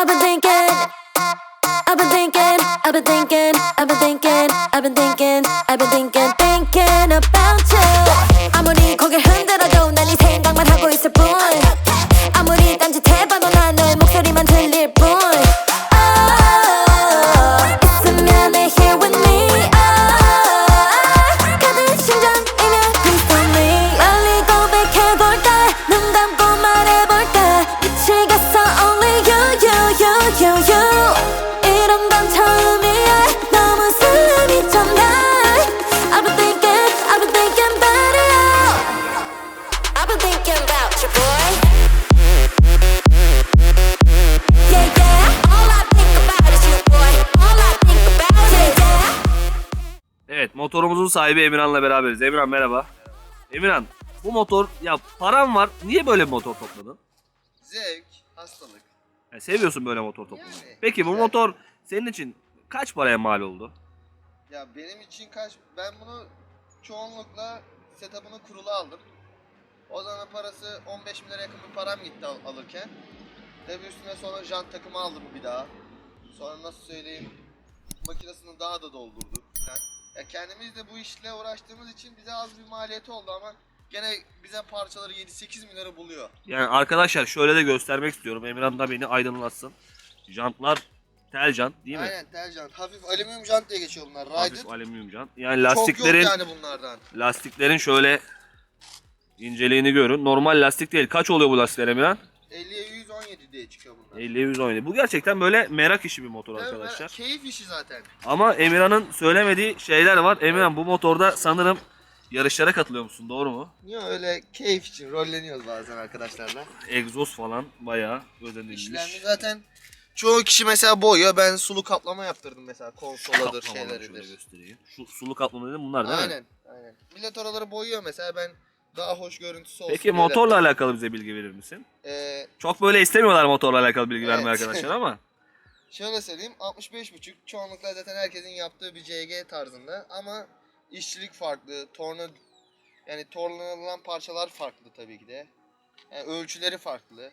I've been thinking. I've been thinking, I've been thinking, I've been thinking, I've been thinking, I've been thinking, thinking about Evet motorumuzun sahibi Emirhan'la beraberiz. Emirhan merhaba. Emirhan bu motor ya param var niye böyle bir motor topladın? Zevk, hastalık. Yani seviyorsun böyle motor toplamayı. Yani, Peki bu güzel. motor senin için kaç paraya mal oldu? Ya benim için kaç... Ben bunu çoğunlukla setup'ını kurulu aldım. O zaman parası 15 bin lira yakın bir param gitti al- alırken. Tabi üstüne sonra jant takımı aldım bir daha. Sonra nasıl söyleyeyim makinesini daha da doldurduk. Yani, ya kendimiz de bu işle uğraştığımız için bize az bir maliyeti oldu ama gene bize parçaları 7-8 bin lira buluyor. Yani arkadaşlar şöyle de göstermek istiyorum. Emirhan da beni aydınlatsın. Jantlar tel jant değil mi? Aynen tel jant. Hafif alüminyum jant diye geçiyor bunlar. Rider. Hafif alüminyum jant. Yani Çok lastiklerin yok yani bunlardan. lastiklerin şöyle inceliğini görün. Normal lastik değil. Kaç oluyor bu lastikler Emirhan? 50'ye 117 diye çıkıyor bunlar. 50 117. Bu gerçekten böyle merak işi bir motor Evet, arkadaşlar. Keyif işi zaten. Ama Emirhan'ın söylemediği şeyler var. Emirhan bu motorda sanırım yarışlara katılıyor musun? Doğru mu? Niye öyle keyif için rolleniyoruz bazen arkadaşlarla. Egzoz falan bayağı özenilmiş. İşlerini zaten çoğu kişi mesela boyuyor. Ben sulu kaplama yaptırdım mesela konsoladır Kaplamaları şöyle şeyleridir. göstereyim. Şu sulu kaplama dedim bunlar değil mi? Aynen. Aynen. Millet oraları boyuyor mesela ben daha hoş görüntüsü olsun. Peki diye motorla alakalı bize bilgi verir misin? de- Ee, Çok böyle istemiyorlar motorla alakalı bilgi Evet. vermeyi arkadaşlar ama. şöyle söyleyeyim 65.5 çoğunlukla zaten herkesin yaptığı bir CG tarzında ama işçilik farklı. Torna yani tornalanan parçalar farklı tabii ki de. Yani ölçüleri farklı.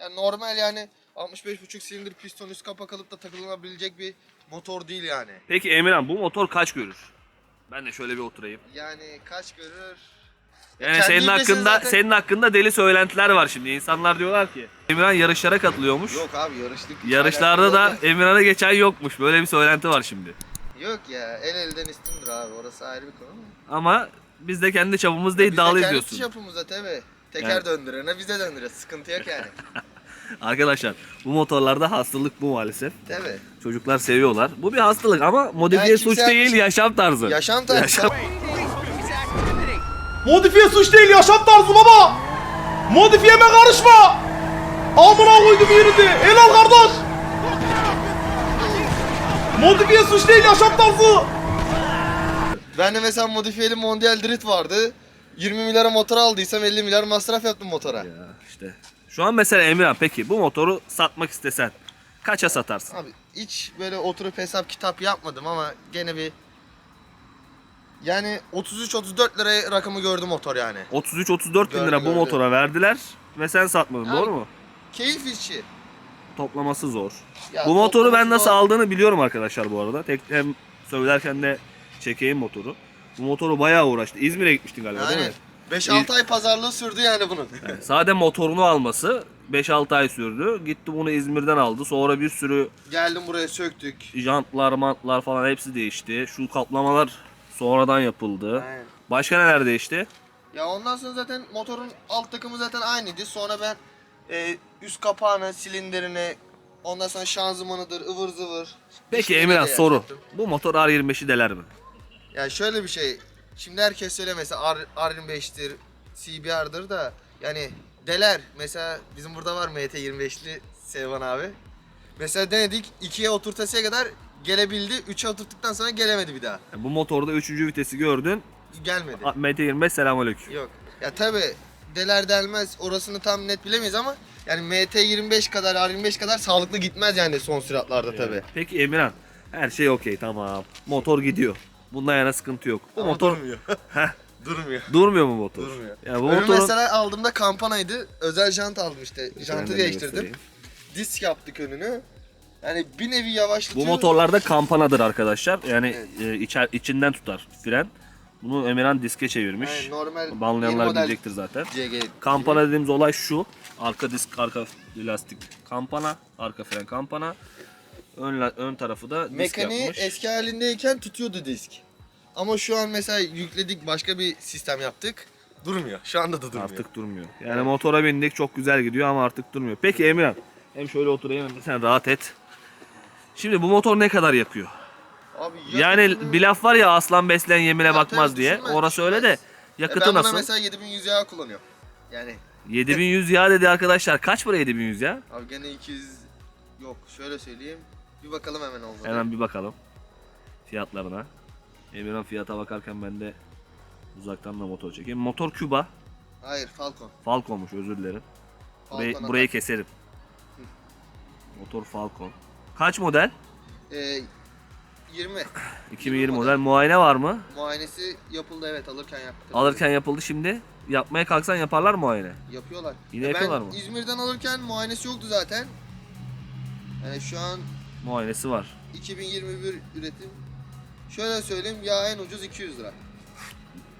Yani normal yani 65.5 silindir piston üst kapak alıp da takılabilecek bir motor değil yani. Peki Emirhan bu motor kaç görür? Ben de şöyle bir oturayım. Yani kaç görür? Yani Kendi senin hakkında zaten- senin hakkında deli söylentiler var şimdi. İnsanlar diyorlar ki Emirhan yarışlara katılıyormuş. Yok abi yarıştık. Yarışlarda da Emirhan'a geçen yokmuş. Böyle bir söylenti var şimdi. yok. Ya el elden üstündür abi orası ayrı bir konu. Ama biz de kendi çapımızda Biz de iddialıyız kendi diyorsun. çapımıza tabi. Teker Yani. döndürene biz de döndürüyoruz. Sıkıntı yok yani. Arkadaşlar bu motorlarda hastalık bu maalesef. tabi. Çocuklar seviyorlar. Bu bir hastalık ama modifiye Yani suç değil, yaşam tarzı. Yaşam tarzı. Yaşam- Modifiye suç değil yaşam tarzı baba. Modifiyeme karışma. Amına koydum yürüdü. Helal kardeş. Modifiye suç değil yaşam tarzı. Ben de mesela modifiyeli Mondial Drift vardı. 20 milyara motor aldıysam 50 milyar masraf yaptım motora. Ya işte. Şu an mesela Emirhan peki bu motoru satmak istesen kaça satarsın? Abi hiç böyle oturup hesap kitap yapmadım ama gene bir yani 33-34 liraya rakamı gördü motor yani. 33-34 bin lira Gördüm, bu gördüm. motora verdiler ve sen satmadın Abi, doğru mu? Keyif işi. Toplaması zor. Ya bu motoru ben toplaması nasıl zor. aldığını biliyorum arkadaşlar bu arada. Tek hem söylerken de çekeyim motoru. Bu motoru bayağı uğraştı. İzmir'e gitmiştin galiba değil mi? Aynen. 5-6 ay pazarlığı sürdü yani bunun. Yani Sade motorunu alması 5-6 ay sürdü. Gitti bunu İzmir'den aldı. Sonra bir sürü Geldim buraya söktük. jantlar, mantlar falan hepsi değişti. Şu kaplamalar sonradan yapıldı. Aynen. Başka neler değişti? Ya ondan sonra zaten motorun alt takımı zaten aynıydı. Sonra ben e, üst kapağını, silindirini, ondan sonra şanzımanıdır, ıvır zıvır. Peki Emirhan soru. yaptım. Bu motor R25'i deler mi? Ya şöyle bir şey. Şimdi herkes söyle mesela R, R25'tir, CBR'dır da yani deler. Mesela bizim burada var MT25'li Sevvan abi. Mesela denedik 2'ye oturtasıya kadar gelebildi. 3'e oturttuktan sonra gelemedi bir daha. Yani bu motorda 3. vitesi gördün. Gelmedi. MT25 selamünaleyküm. Yok. Ya tabi deler delmez orasını tam net bilemeyiz ama yani MT25 kadar R25 kadar sağlıklı gitmez yani son süratlarda tabi. Peki Emirhan her şey okey tamam. Motor gidiyor. Bundan yana sıkıntı yok. Bu motor durmuyor. Heh. durmuyor. durmuyor mu motor? Durmuyor. Yani bu Önü motorun mesela aldığımda kampanaydı. Özel jant aldım işte. Jantı de değiştirdim. göstereyim. disk yaptık önünü. Yani bir nevi yavaşlatıyor. Bu motorlarda kampanadır arkadaşlar. Yani e, içer, içinden tutar fren. Bunu Emirhan diske çevirmiş. Yani normal Banlayanlar bilecektir zaten. CG. Kampana dediğimiz olay şu. Arka disk, arka lastik kampana, arka fren kampana. Ön, ön tarafı da disk Mekaniği yapmış. eski halindeyken tutuyordu disk. Ama şu an mesela yükledik başka bir sistem yaptık. Durmuyor. Şu anda da durmuyor. Artık durmuyor. Yani motora bindik çok güzel gidiyor ama artık durmuyor. Peki Emirhan. Hem şöyle oturayım hem sen rahat et. Şimdi bu motor ne kadar yakıyor? Abi Yani yakıtını- bir laf var ya aslan besleyen yemine bakmaz tabii diye. düşünmez, Orası öyle de düşünmez. E yakıtı ben buna nasıl? mesela 7100 yağ kullanıyorum. Yani 7100 yağ dedi arkadaşlar. Kaç para 7100 ya? abi gene 200 yok şöyle söyleyeyim. Bir bakalım hemen olmadı. Hemen bir bakalım fiyatlarına. Emirhan fiyata bakarken ben de uzaktan da motor çekeyim. Motor Cuba. Hayır Falcon. Falcon'muş özür dilerim. Burayı, Falcon'a burayı keserim. Motor Falcon. Kaç model? Ee, 20 2020 model. model. Muayene var mı? muayenesi yapıldı evet alırken yaptık. Alırken yapıldı şimdi. Yapmaya kalksan yaparlar muayene. yapıyorlar. Yine E yapıyorlar ben mı? İzmir'den alırken muayenesi yoktu zaten. Yani şu an Muayenesi var. 2021 üretim. Şöyle söyleyeyim yağ en ucuz 200 lira.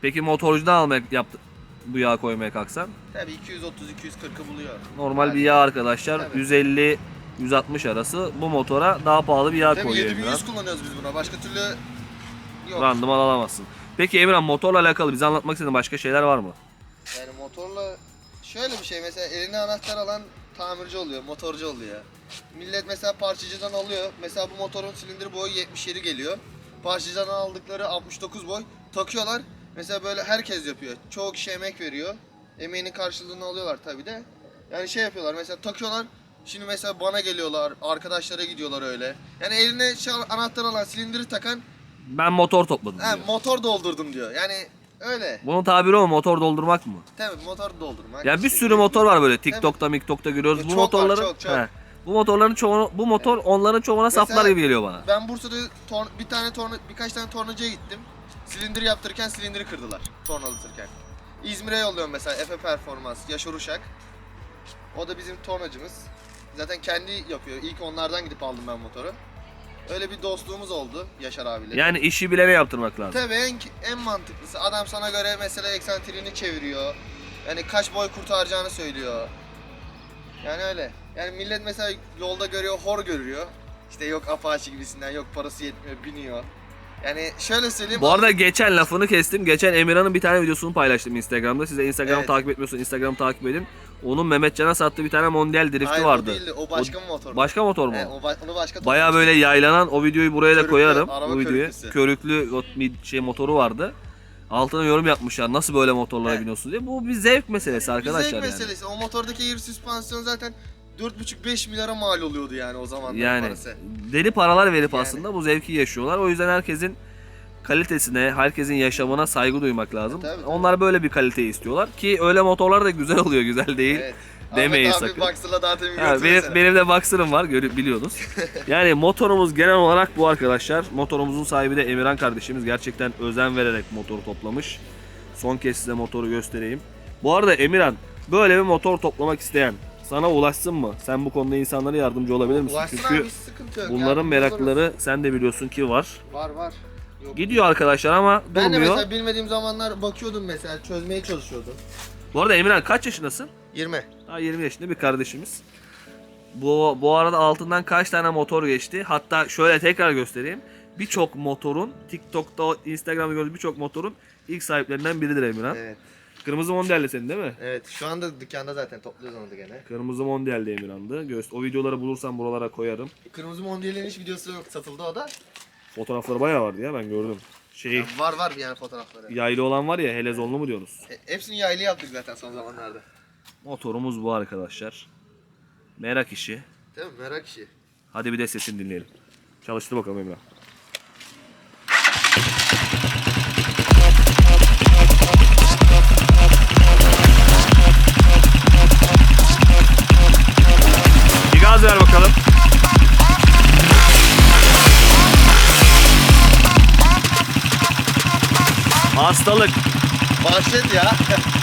Peki motorcudan almaya yaptı bu yağ koymaya kalksan? Tabii 230 240'ı buluyor. Normal Yani- bir yağ arkadaşlar. Tabii. 150 160 arası bu motora daha pahalı bir yağ Tabii koyuyor 7100 Emirhan. kullanıyoruz biz buna. Başka türlü yok. Randıman alamazsın. Peki Emirhan motorla alakalı bize anlatmak istediğin başka şeyler var mı? Yani motorla şöyle bir şey mesela eline anahtar alan tamirci oluyor, motorcu oluyor. Millet mesela parçacıdan alıyor. Mesela bu motorun silindir boyu 77 geliyor. Parçacıdan aldıkları 69 boy takıyorlar. Mesela böyle herkes yapıyor. Çoğu kişi emek veriyor. Emeğinin karşılığını alıyorlar tabi de. Yani şey yapıyorlar mesela takıyorlar. Şimdi mesela bana geliyorlar, arkadaşlara gidiyorlar öyle. Yani eline şey, anahtar alan silindiri takan Ben motor topladım "Ha, diyor. motor doldurdum diyor. Yani öyle. Bunun tabiri o mu? Motor doldurmak mı? Tabii motor doldurmak. Ya bir İşte sürü motor var böyle TikTok'ta, MikTok'ta görüyoruz. Ya Bu çok var, motorların çok, çok. He. bu motorların çoğunu bu motor onların çoğuna saplar gibi geliyor bana. Ben Bursa'da tor- bir tane torna birkaç tane tornacıya gittim. Silindir yaptırırken silindiri kırdılar tornalatırken. İzmir'e yolluyorum mesela Efe Performans, Yaşar Uşak. O da bizim tornacımız. Zaten kendi yapıyor. İlk onlardan gidip aldım ben motoru. Öyle bir dostluğumuz oldu Yaşar abiyle. Yani işi bilene yaptırmak lazım. Tabii en, en mantıklısı adam sana göre mesela eksantriğini çeviriyor. Yani kaç boy kurtaracağını söylüyor. Yani öyle. Yani millet mesela yolda görüyor, hor görüyor. İşte yok Apache gibisinden, yok parası yetmiyor, biniyor. Yani şöyle söyleyeyim. Bu arada geçen lafını kestim. Geçen Emirhan'ın bir tane videosunu paylaştım Instagram'da. Size Instagram Evet. takip etmiyorsanız Instagram takip edin. Onun Mehmetcan'a sattığı bir tane Mondial drifti Hayır, o vardı. değildi, o başka bir motor. Başka motor mu? He, o ba- onu başka Baya böyle yaylanan o videoyu buraya da Körüklü, koyarım. araba Bu videoyu. körüklüsü. Körüklü o bir şey motoru vardı. Altına yorum yapmışlar. Nasıl böyle motorlara He. biniyorsun diye. Bu bir zevk meselesi arkadaşlar Zevk yani. meselesi. O motordaki air süspansiyon zaten 4,5-5 milyara mal oluyordu yani o zamanlar Yani parası. deli paralar verip Yani. aslında bu zevki yaşıyorlar. O yüzden herkesin kalitesine, herkesin yaşamına saygı duymak lazım. E, tabii, tabii. Onlar böyle bir kaliteyi istiyorlar ki öyle motorlar da güzel oluyor, güzel değil. Evet. Demeyin sakın. Boxer'la daha temin Ha, benim, benim de Boxer'ım var görü- biliyorsunuz. yani motorumuz genel olarak bu arkadaşlar. Motorumuzun sahibi de Emirhan kardeşimiz. Gerçekten özen vererek motoru toplamış. Son kez size motoru göstereyim. Bu arada Emirhan böyle bir motor toplamak isteyen sana ulaşsın mı? Sen bu konuda insanlara yardımcı olabilir misin? Ulaşsın Çünkü abi hiç sıkıntı yok. bunların Yardımcı merakları sen de biliyorsun ki var. Var var. Yok. Gidiyor arkadaşlar ama Ben de durmuyor. mesela bilmediğim zamanlar bakıyordum mesela çözmeye çalışıyordum. Bu arada Emirhan kaç yaşındasın? 20. 20. Daha 20 yaşında bir kardeşimiz. Bu, bu arada altından kaç tane motor geçti. Hatta şöyle tekrar göstereyim. Birçok motorun, TikTok'ta, Instagram'da gördüğünüz birçok motorun ilk sahiplerinden biridir Emirhan. Evet. Kırmızı Mondial'de senin değil mi? Evet şu anda dükkanda zaten topluyoruz onu da gene. Kırmızı Mondial'de Emirhan'dı. Göz, o videoları bulursam buralara koyarım. Kırmızı Mondial'in hiç videosu yok satıldı o da. Fotoğrafları bayağı vardı ya ben gördüm. Şey, Var var yani fotoğrafları. yaylı olan var ya helezonlu mu diyorsunuz? E, hepsini yaylı yaptık zaten son zamanlarda. Motorumuz bu arkadaşlar. Merak işi. Değil mi? Merak işi. Hadi bir de sesini dinleyelim. Çalıştır bakalım Emrah. Hastalık. Bahşet ya.